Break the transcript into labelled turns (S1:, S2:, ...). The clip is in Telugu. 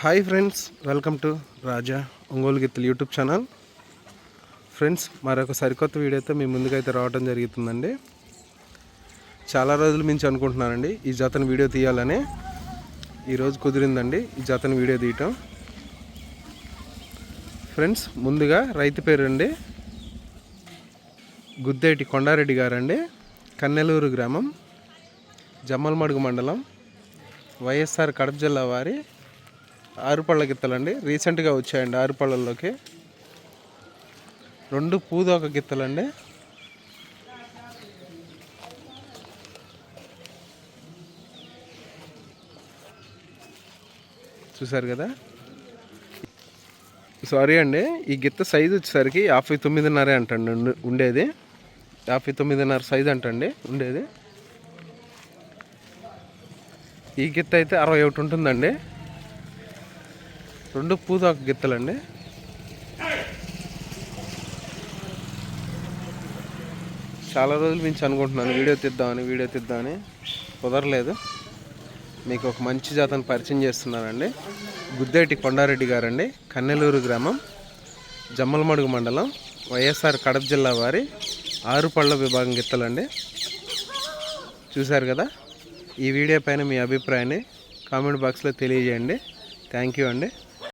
S1: Hi friends welcome to Raja Ongole గిత్తలు యూట్యూబ్ ఛానల్ ఫ్రెండ్స్ మరొక సరికొత్త వీడియోతో మీ ముందుకైతే రావడం జరుగుతుందండి. చాలా రోజుల నుంచి అనుకుంటున్నానండి ఈ జతను వీడియో తీయాలని. ఈరోజు కుదిరిందండి ఈ జతను వీడియో తీయటం. ఫ్రెండ్స్ ముందుగా రైతు పేరు అండి గుద్దేటి కొండారెడ్డి గారండి. కన్నెలూరు గ్రామం జమ్మలమడుగు మండలం వైఎస్ఆర్ కడప జిల్లా వారి ఆరుపళ్ళ గిత్తలండి. రీసెంట్గా వచ్చాయండి ఆరుపళ్ళల్లోకి. రెండు పూదోక గిత్తలండి. చూసారు కదా? సారీ అండి ఈ గిత్త సైజు వచ్చేసరికి యాభై తొమ్మిదిన్నరే అంటండి ఉండేది. యాభై తొమ్మిదిన్నర సైజు అంటండి ఉండేది. ఈ గిత్త అయితే అరవై ఒకటి ఉంటుందండి. రెండు పూదాకు గిత్తలండి. చాలా రోజుల నుంచి అనుకుంటున్నాను వీడియో తీద్దామని వీడియో తీద్దామని. కుదరలేదు. మీకు ఒక మంచి జాతను పరిచయం చేస్తున్నానండి. గుద్దేటి కొండారెడ్డి గారండి కన్నెలూరు గ్రామం జమ్మలమడుగు మండలం వైఎస్ఆర్ కడప జిల్లా వారి ఆరుపళ్ళ విభాగం గిత్తలండి. చూశారు కదా? ఈ వీడియో పైన మీ అభిప్రాయాన్ని కామెంట్ బాక్స్లో తెలియజేయండి. థ్యాంక్ యూ అండి.